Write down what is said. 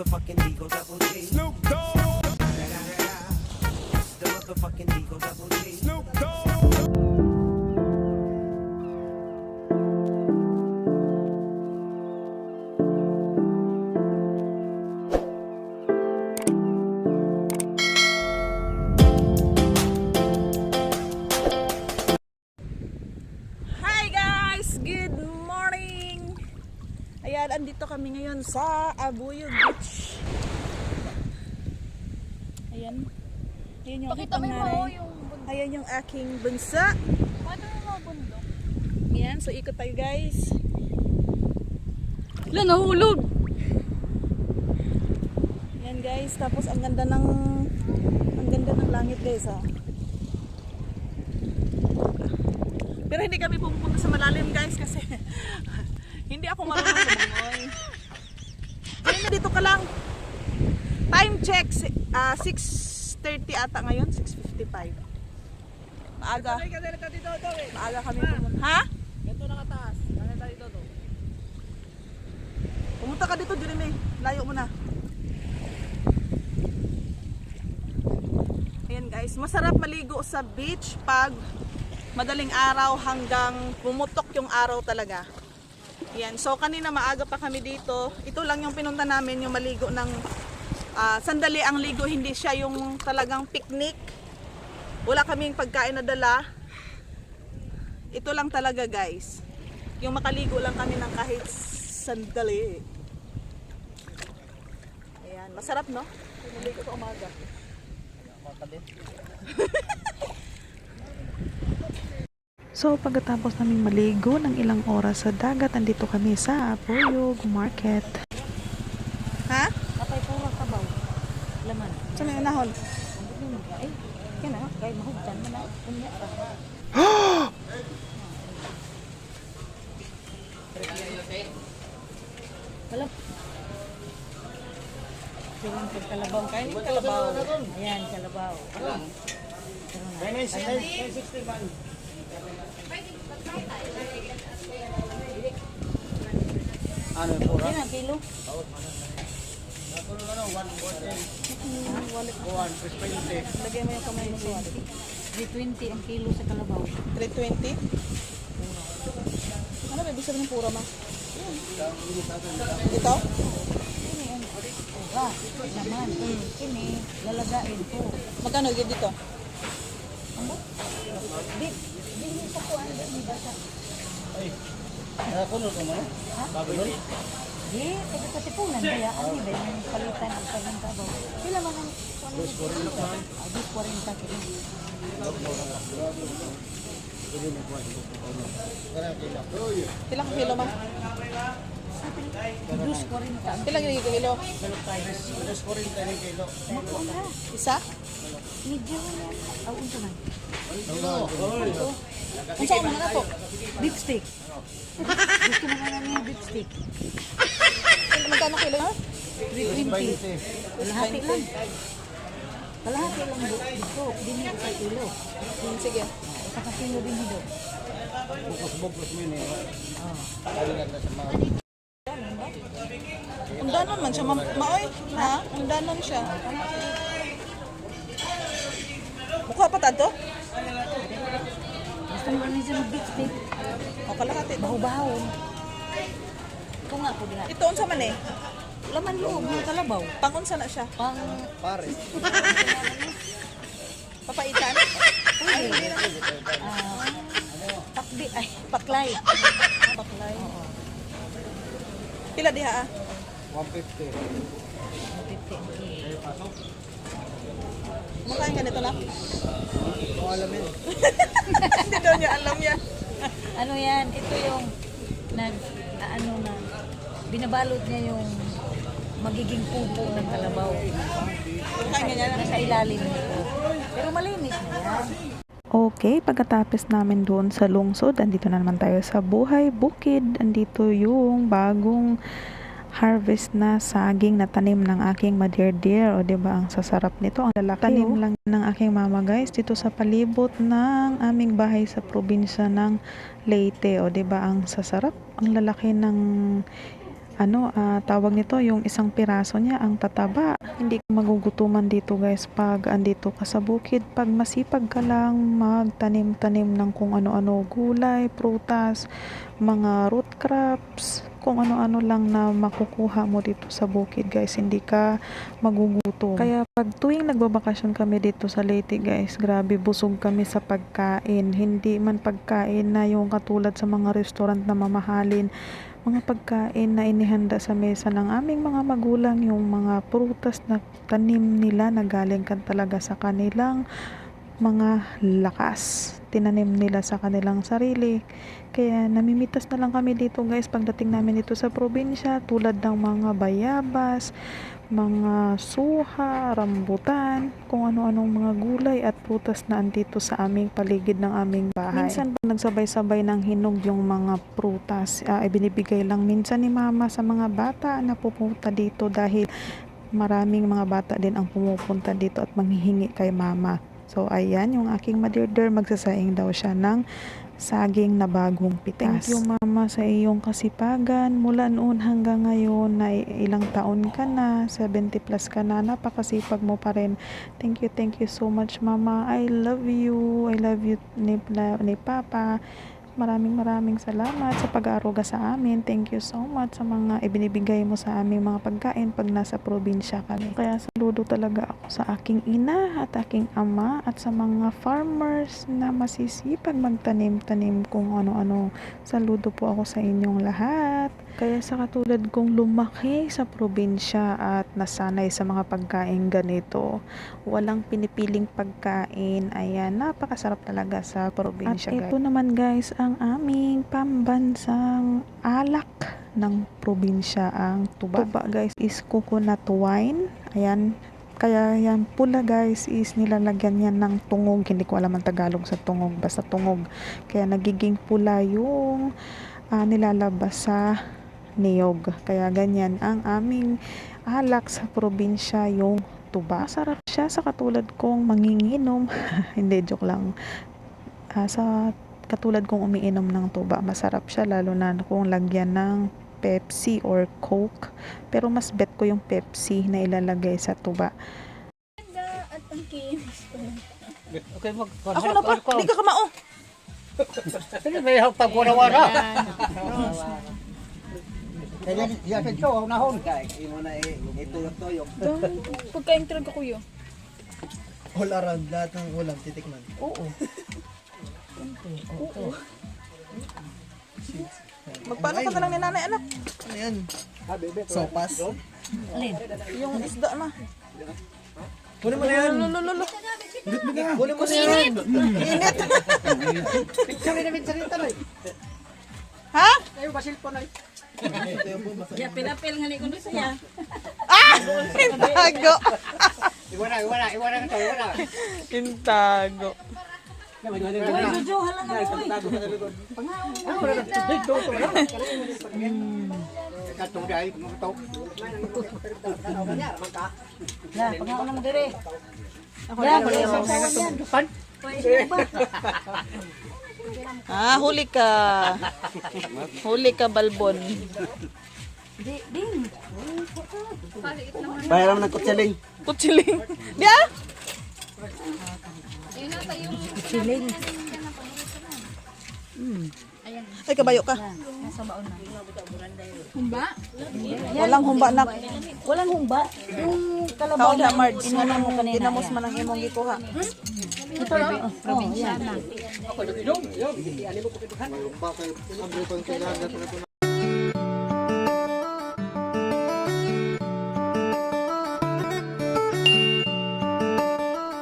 motherfucking Eagle Double G. Snoop Dogg. The motherfucking Eagle Double G. Snoop Dogg. Ngayon sa Abuyo Beach. Ayan. Ayan yung Pakita mo aking mo yung bundok. Ayan yung aking bunsa. Paano yung mga bundok? Ayan, so ikot tayo guys. Wala, nahulog! Ayan guys, tapos ang ganda ng ang ganda ng langit guys ha. Pero hindi kami pupunta sa malalim guys kasi hindi ako marunong lumangoy. Ngayon na dito ka lang. Time check, si- ah, 6.30 ata ngayon, 6.55. Maaga. Maaga kami pumunta. Ha? Ito nakataas. Kaya tayo dito to. Pumunta ka dito, Jeremy. Layo mo na. Ayan guys, masarap maligo sa beach pag madaling araw hanggang pumutok yung araw talaga. Ayan, so kanina maaga pa kami dito. Ito lang yung pinunta namin, yung maligo ng ah, sandali ang ligo, hindi siya yung talagang picnic. Wala kaming pagkain na dala. Ito lang talaga guys. Yung makaligo lang kami ng kahit sandali. Ayan, masarap no? Maligo sa umaga. So pagkatapos naming maligo ng ilang oras sa dagat, andito kami sa Apoyog Market. Ha? Kapay po ang kabaw. Laman. Saan yung nahon? Ay, yan na. Kaya mahugtan mo na. Kunya pa. Wala. Silang kalabaw. Kaya yung kalabaw. Ayan, kalabaw. Ano yung pura? Ang kilo. Ano ano? 114. Buwan. 20. Lagay mo yung kamay mo sa wallet. 320 ang kilo sa kalabaw. 320? Ano ba ibig sabihin ng pura ma? Ito? Ini ang ura. Naman. Ini, lalagain ko. Magkano yun dito? Di, di mo sa kuwan. Di ba sa Ay. Nakakuno ko mo no? Babylon? Di, kasi kasi po nandiya, ano ba yung palitan ang kanyang kabaw. Sila man ang Diyos 40. Ah, Diyos 40 kilo. Ilang kilo ma? Diyos 40. Ilang kilo? Diyos 40 ni kilo. Na. Isa? Medyo yan. Aw, unsa man. Kung saan mo na to? Beef steak. Gusto mo na yung beef steak. Magkano kilo ha? 320. Kalahati lang. Kalahati lang dito. Dini sa kilo. Hmm, sige. Sa kilo din dito. Bukos-bukos mo yun eh. Oh. Kalilan na sa mga... Undanon man siya, ma- maoy. Ha? Undanon siya. Mukha pa tanto? Gusto mo rin siya mag-beef steak. O kalahati. Baho-bahon. Ito nga po diha. Ito unsa man eh. Laman loob ng kalabaw. Pangunsa na siya. Pang Pare. Papaitan. pwede. Ah, takdi ay paklay. Baklay. Pila diha ah? 150. 50 ang kilo. Kumakain ka nito na? Ito alam yun. Daw niya alam yan. Ano yan? Ito yung nag ano na binabalot niya yung magiging pupo ng kalabaw. Nasa ilalim. Pero malinis na yan. Okay, pagkatapos namin doon sa lungsod, andito na naman tayo sa Buhay Bukid. Andito yung bagong harvest na saging na tanim ng aking madeir-dear. O, di ba ang sasarap nito? Ang lalaki. Tanim lang ng aking mama, guys, dito sa palibot ng aming bahay sa probinsya ng Leyte. O, di ba ang sasarap? Ang lalaki ng ano, ah, tawag nito, yung isang piraso niya, ang tataba. Hindi ka magugutuman dito guys pag andito ka sa bukid. Pag masipag ka lang magtanim-tanim ng kung ano-ano gulay, prutas, mga root crops, kung ano-ano lang na makukuha mo dito sa bukid guys. Hindi ka magugutom. Kaya pag tuwing nagbabakasyon kami dito sa Leyte guys, grabe busog kami sa pagkain. Hindi man pagkain na yung katulad sa mga restaurant na mamahalin. Mga pagkain na inihanda sa mesa ng aming mga magulang, yung mga prutas na tanim nila na galing kan talaga sa kanilang mga lakas. Tinanim nila sa kanilang sarili. Kaya namimitas na lang kami dito guys pagdating namin dito sa probinsya tulad ng mga bayabas, mga suha, rambutan, kung ano-anong mga gulay at prutas na andito sa aming paligid ng aming bahay. Minsan pag nagsabay-sabay ng hinog yung mga prutas, ah, ibinibigay lang minsan ni mama sa mga bata na pupunta dito dahil maraming mga bata din ang pumupunta dito at manghihingi kay mama. So ayan, yung aking madirder, magsasaing daw siya ng saging na bagong pitas. Thank you mama sa iyong kasipagan. Mula noon hanggang ngayon na ilang taon ka na, 70 plus ka na, napakasipag mo pa rin. Thank you, thank you so much mama. I love you. I love you ni, ni papa. Maraming maraming salamat sa pag-aaruga sa amin. Thank you so much sa mga ibinibigay mo sa aming mga pagkain pag nasa probinsya kami. Kaya saludo talaga ako sa aking ina at aking ama at sa mga farmers na masisipag magtanim-tanim kung ano-ano. Saludo po ako sa inyong lahat. Kaya sa katulad kong lumaki sa probinsya at nasanay sa mga pagkain ganito, walang pinipiling pagkain. Ayan, napakasarap talaga sa probinsya. At ito naman guys, ang aming pambansang alak ng probinsya ang tuba. Tuba guys is coconut wine. Ayan, kaya yan pula guys is nilalagyan yan ng tungog. Hindi ko alam ang Tagalog sa tungog. Basta tungog. Kaya nagiging pula yung ah, nilalabas sa niyog. Kaya ganyan ang aming alak sa probinsya yung tuba. Masarap siya sa katulad kong manginginom. Hindi, joke lang. Ah, sa katulad kong umiinom ng tuba, masarap siya lalo na kung lagyan ng Pepsi or Coke. Pero mas bet ko yung Pepsi na ilalagay sa tuba. At ang ko. Okay, mag... Ako na pa, di ka kamao. Ano may hapag ko na wala? Kaya yan sa ito, nahon. Imo na ituyok-tuyok. Pagkain talaga kuya. all around lahat ng ulam titikman. Oo. Magpaano ka na lang ni nanay anak? Ano yan? Sopas. Alin? Yung isda na. Kunin mo na yan. Lulululu. Kunin mo na yan. Ha? Ya, pinapil nga ni ko doon siya. Intago. Iwala, iwala, iwala na to, iwala. Intago. Uy, Jojo, hala na uy. Katong mga to. Ya, pangalan naman dire. Ya, pagkain sa sawan yan. Pan? Ah, huli ka. Huli ka, balbon. Di, ding. Bayaran ng kutsaling. Kutsiling. Di ah? Siling. Ay, kabayo ka. Nasa baon na. Walang humba na. Walang humba. Yung kalabaw na, Marge. inano mo kanina. Ginamos man ang imong gikuha. Ito, oh, yan. Bakit ang dito ang kailangan